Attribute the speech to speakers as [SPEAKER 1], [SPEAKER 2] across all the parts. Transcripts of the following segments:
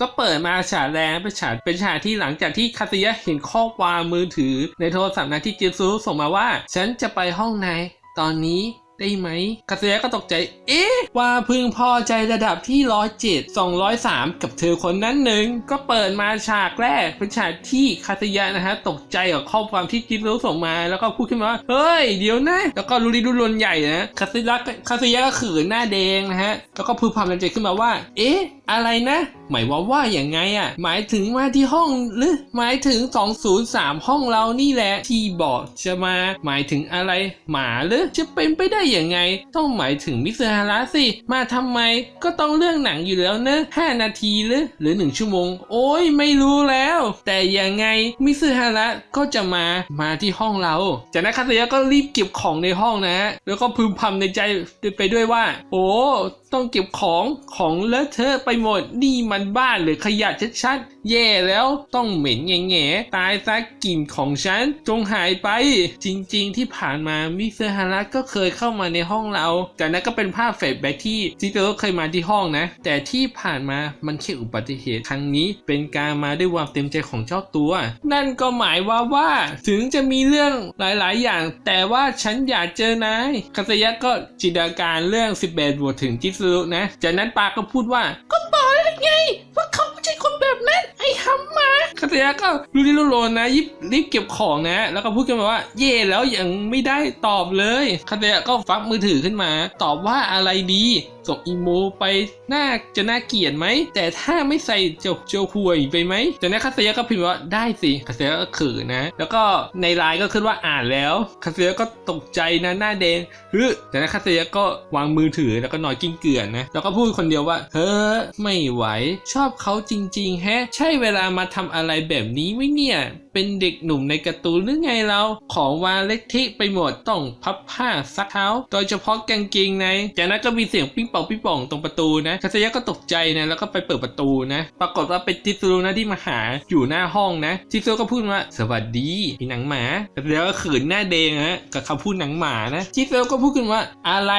[SPEAKER 1] ก็เปิดมาฉากแรงเป็นฉากเป็นฉากที่หลังจากที่คาซิยะเห็นข้อความมือถือในโทรศัพท์นะที่จิซูส่งมาว่า ฉันจะไปห้องนายตอนนี้ ได้ไหมคาซิยะก็ตกใจ เอ๊ะ ว่าพึงพอใจระดับที่ 107 203 กับเธอคนนั้นหนึ่ง ก็เปิดมาฉากแรก เป็นฉากที่คาซิยะนะฮะ ตกใจกับข้อความที่จิซูส่งมา แล้วก็พูดขึ้นมาว่า เฮ้ย เดี๋ยวนะ แล้วก็รุรีรุรนใหญ่นะคาซิยะก็คาซิยะก็ขืนหน้าแดงนะฮะ แล้วก็พูดความในใจขึ้นมาว่า เอ๊ะ อะไรนะ หมายว่าว่าอย่างไงอะ่ะ หมายถึงมาที่ห้องหรือ หมายถึง 203 ห้องเรานี่แหละ ที่บอกจะมา หมายถึงอะไร หมาหรือ จะเป็นไปได้อย่างไง ต้องหมายถึงมิสฮาระสิ มาทำไม ก็ต้องเรื่องหนังอยู่แล้วเนอะ5นาทีหรือ หรือ 1 ชั่วโมง โอ้ยไม่รู้แล้ว แต่ยังไงมิสฮาระก็จะมา มาที่ห้องเรา จากนั้นคาสยะก็รีบเก็บของในห้องนะ แล้วก็พึมพำในใจไปด้วยว่า โอ้ต้องเก็บของของเลอะเทอะไปหมดนี่มันบ้านหรือขยะชัดๆ แย่แล้วต้องเหม็นแง่ๆตายซะกลิ่นของฉัน จงหายไป จริงๆที่ผ่านมามิเซฮาระก็เคยเข้ามาในห้องเรา แต่นั้นก็เป็นภาพเฟซแบ็กที่จิโตเคยมาที่ห้องนะ แต่ที่ผ่านมามันแค่อุบัติเหตุครั้งนี้ เป็นการมาด้วยความเต็มใจของเจ้าตัว นั่นก็หมายว่าว่าถึงจะมีเรื่องหลายๆ อย่าง แต่ว่าฉันอยากเจอนายคาสยะก็จินตนาการเรื่อง 18บวกถึงจิซุนะ จากนั้นปาก็พูดว่า ก็บอกแล้วไง ว่าเขาไม่ใช่คนแบบนั้น ไอ้ฮัมมาคาสยะก็รู้ดิรู้โลนนะยิบรีบเก็บของนะ แล้วก็พูดกันมาว่า เย่แล้วยังไม่ได้ตอบเลยคาสยะก็ฟักมือถือขึ้นมา ตอบว่าอะไรดี ส่งอีโมไปน่าจะน่าเกลียดไหม แต่ถ้าไม่ใส่เจ้าเจ้าหวยไปไหมจากนั้นคาสยก็พิมพ์ว่าได้สิคาสยก็ขืนนะ แล้วก็ในไลน์ก็ขึ้นว่าอ่านแล้วคาสยก็ตกใจนะหน้าแดงฮึจากนั้นคาสยก็วางมือถือแล้วก็นอนกิ้งเกลื่อนนะแล้วก็พูดคนเดียวว่าเฮ้อไม่ไหว ชอบเขาจริง ๆ แฮะ ใช่เวลามาทำอะไรแบบนี้ไหมเนี่ยเป็นเด็กหนุ่มในการ์ตูนหรือไงเราของวาเล็กทิไปหมดต้องพับผ้าซักเท้า โดยเฉพาะกางเกงในจากนั้นก็มีเสียงปิ้งปองปิ้งปองตรงประตูนะคาซายะก็ตกใจนะแล้วก็ไปเปิดประตูนะ ปรากฏว่าเป็นจิซูรุนะที่มาหาอยู่หน้าห้องนะจิซูรุก็พูดว่าสวัสดีพี่หนังหมาคาซายก็ขืนหน้าแดงนะกับคำพูดหนังหมานะจิซูรุก็พูดขึ้นว่าอะไร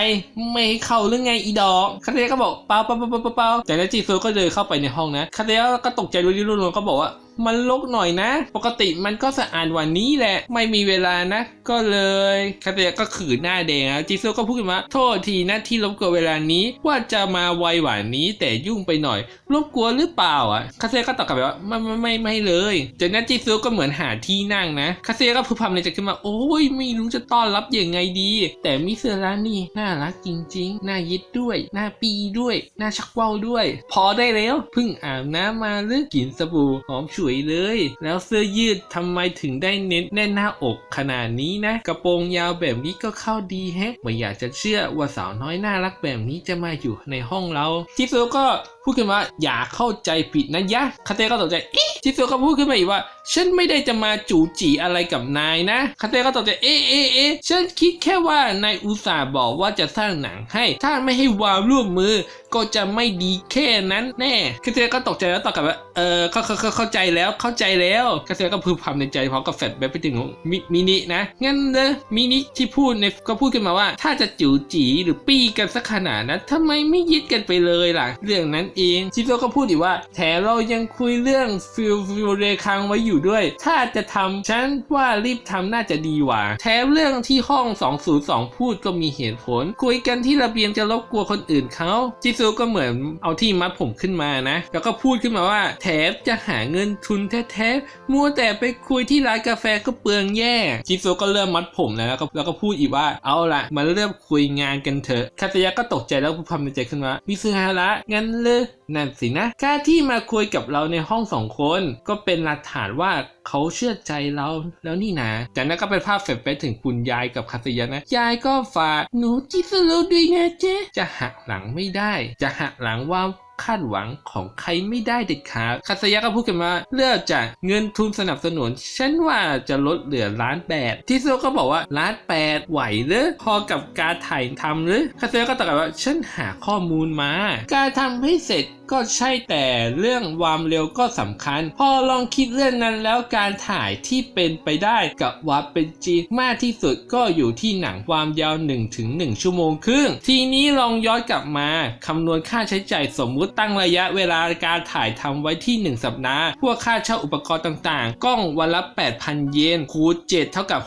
[SPEAKER 1] ไม่ให้เข้าหรือไงอีดอกคาซายะก็บอกเปล่าเปล่าเปล่าเปล่าเปล่าจากนั้นจิซูรุก็เดินเข้าไปในห้องนะคาซายะก็ตกใจรู้ที่รู้ก็บอกว่า มันลกหน่อยนะ ปกติมันก็สะอาดกว่านี้แหละ ไม่มีเวลานะ ก็เลยคาเตะก็ขืนหน้าแดงจิโซก็พูดขึ้นมาโทษทีนะที่รบกวนเวลานี้ว่าจะมาไวกว่านี้แต่ยุ่งไปหน่อยรบกวนหรือเปล่าอะคาเซก็ตอบกลับไปว่าไม่ไม่ไม่ไม่เลยจากนั้นจิโซก็เหมือนหาที่นั่งนะคาเซก็พูดพำในใจขึ้นมาโอ้ยไม่รู้จะต้อนรับยังไงดี แต่มิเซรานี่น่ารักจริง ๆ น่ายึดด้วย น่าปีด้วย น่าชักเว้าด้วย พอได้แล้วเพิ่งอาบน้ำมาหรือกินสบู่หอมฉุยยเลย แล้วเสื้อยืดทำไมถึงได้เน้นแน่นหน้าอกขนาดนี้นะ กระโปรงยาวแบบนี้ก็เข้าดีแฮะไม่อยากจะเชื่อว่าสาวน้อยน่ารักแบบนี้จะมาอยู่ในห้องเราจิซูก็ พูดขึ้นว่าอย่าเข้าใจผิดนะยะคาเต้ก็ตกใจเอ๊ะจิซูก็พูดขึ้นมาอีกว่า ฉันไม่ได้จะมาจู่จีอะไรกับนายนะคาเต้ก็ตกใจเอ๊ะเอ๊ะเอ๊ะฉันคิดแค่ว่านายอุตส่าห์บอกว่าจะสร้างหนังให้ ถ้าไม่ให้วาวร่วมมือ ก็จะไม่ดีแค่นั้นแน่คาเต้ก็ตกใจแล้วตอบกลับว่าเออเข้าเข้าเข้าเข้าใจแล้วเข้าใจแล้วคาเต้ก็พึมพำในใจพร้อมกับแฟลชแบ็คไปถึงมิมินินะงั้นเลยมินิที่พูดในก็พูดขึ้นมาว่า ถ้าจะจู่จีหรือปี้กันสักขนาดนั้นทำไมไม่ยึดกันไปเลยล่ะ เรื่องนั้นองชิโซก็พูดอีกว่า แถมเรายังคุยเรื่องฟิลฟิลเรคังไว้อยู่ด้วย ถ้าจะทำฉันว่ารีบทำน่าจะดีกว่า แถมเรื่องที่ห้อง 202 พูดก็มีเหตุผล คุยกันที่ระเบียงจะรบกวนคนอื่นเขาจิซูก็เหมือนเอาที่มัดผมขึ้นมานะ แล้วก็พูดขึ้นมาว่า แถมจะหาเงินทุนแท้ๆมัวแต่ไปคุยที่ร้านกาแฟก็เปลืองแย่จิซูก็เริ่มมัดผมแล้วแล้วก็แล้วก็พูดอีกว่าเอาละมาเริ่มคุยงานกันเถอะคาตยะก็ตกใจแล้วพูดพำในใจขึ้นว่ามิซึฮาระงั้นเลยนั่นสินะการที่มาคุยกับเราในห้องสองคน ก็เป็นหลักฐานว่าเขาเชื่อใจเราแล้วนี่นะจากนั้นก็เป็นภาพเฟรไปถึงคุณยายกับคาตยะนะ ยายก็ฝากหนูจิสโลด้วยนะเจ๊จะหักหลังไม่ได้ จะหักหลังว่า คาดหวังของใครไม่ได้เด็ดขาดคาสยะก็พูดกันว่าเลือกจากเงินทุนสนับสนุน ฉันว่าจะลดเหลือล้านแปดทิโซก็บอกว่าล้านแปดไหวหรือพอกับการถ่ายทำหรือคาสยะก็ตอบกลับว่าฉันหาข้อมูลมา การทำให้เสร็จ ก็ใช่แต่เรื่องความเร็วก็สำคัญ พอลองคิดเรื่องนั้นแล้วการถ่ายที่เป็นไปได้กับวัดเป็นจริงมากที่สุดก็อยู่ที่หนังความยาว1-1ชั่วโมงครึ่ง ทีนี้ลองย้อนกลับมาคำนวณค่าใช้จ่ายสมมุติตั้งระยะเวลาการถ่ายทำไว้ที่ 1 สัปดาห์ พวกค่าเช่าอุปกรณ์ต่างๆ กล้องวันละ 8,000 เยนคูณ7เท่ากับ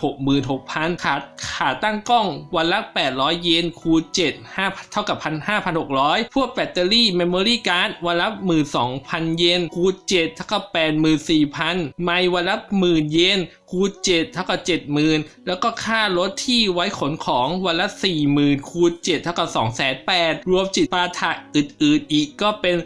[SPEAKER 1] 66,000 ขาขาตั้งกล้องวันละ 800 เยนคูณ7 5เท่ากับ 1,500พวกแบตเตอรี่ เมมโมรี่การ์ดวันละ12,000เยนคูณ7เท่ากับ84,000ไมค์วันละหมื่นเยนคูณ7เท่ากับ70,000แล้วก็ค่ารถที่ไว้ขนของวันละ40,000คูณ7เท่ากับ280,000รวมจิตปาถะอื่นๆอีกก็เป็น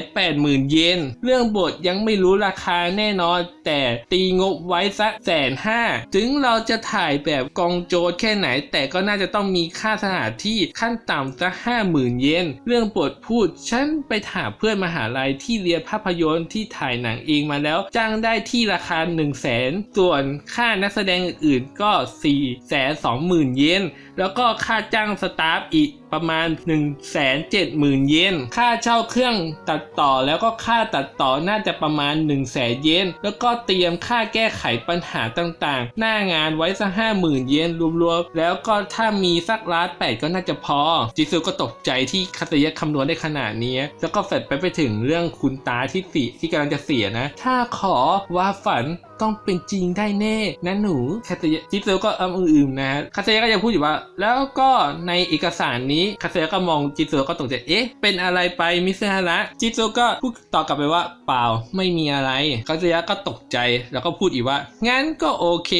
[SPEAKER 1] 780,000เยนเรื่องบทยังไม่รู้ราคาแน่นอน แต่ตีงบไว้สักแสนห้าถึงเราจะถ่ายแบบกองโจรแค่ไหน แต่ก็น่าจะต้องมีค่าสถานที่ขั้นต่ำสักห้าหมื่นเยนเรื่องบทพูดฉันไปถามเพื่อนมหาลัยที่เรียนภาพยนตร์ที่ถ่ายหนังเองมาแล้ว จ้างได้ที่ราคา 1 0 0 0 0แสนส่วนค่านักแสดงอื่นๆก็4ี่แสนสองหมื่นเยนแล้วก็ค่าจ้างสตาฟอีกประมาณ 1 7 0 0 0 0 เยน ค่าเช่าเครื่องตัดต่อแล้วก็ค่าตัดต่อน่าจะประมาณ 1 0 0 0 0แสนเยน แล้วก็เตรียมค่าแก้ไขปัญหาต่างๆ หน้างานไว้สักห้าหมื่นเยนรวมๆ แล้วก็ถ้ามีสักล้านแปดก็น่าจะพอ จิซูก็ตกใจที่คาตยะคำนวณได้ขนาดนี้ แล้วก็แฟดไปไปถึงเรื่องคุณตาที่สีที่กำลังจะเสียนะ ถ้าขอว่าฝันต้องเป็นจริงได้แน่นะหนูคาตยะจิซูก็อ้ำอึมๆนะคาตยะก็ยังพูดอยู่ว่า แล้วก็ในเอกสารนี้คาเซก็มองจิซูก็ตกใจเอ๊ะเป็นอะไรไปมิซึฮาระจิซูก็พูดตอบกลับไปว่าเปล่าไม่มีอะไรคาเซะก็ตกใจแล้วก็พูดอีกว่า งั้นก็โอเค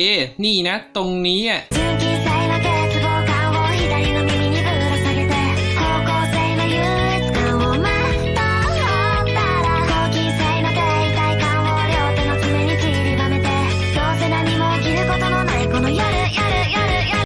[SPEAKER 1] นี่นะ ตรงนี้อะ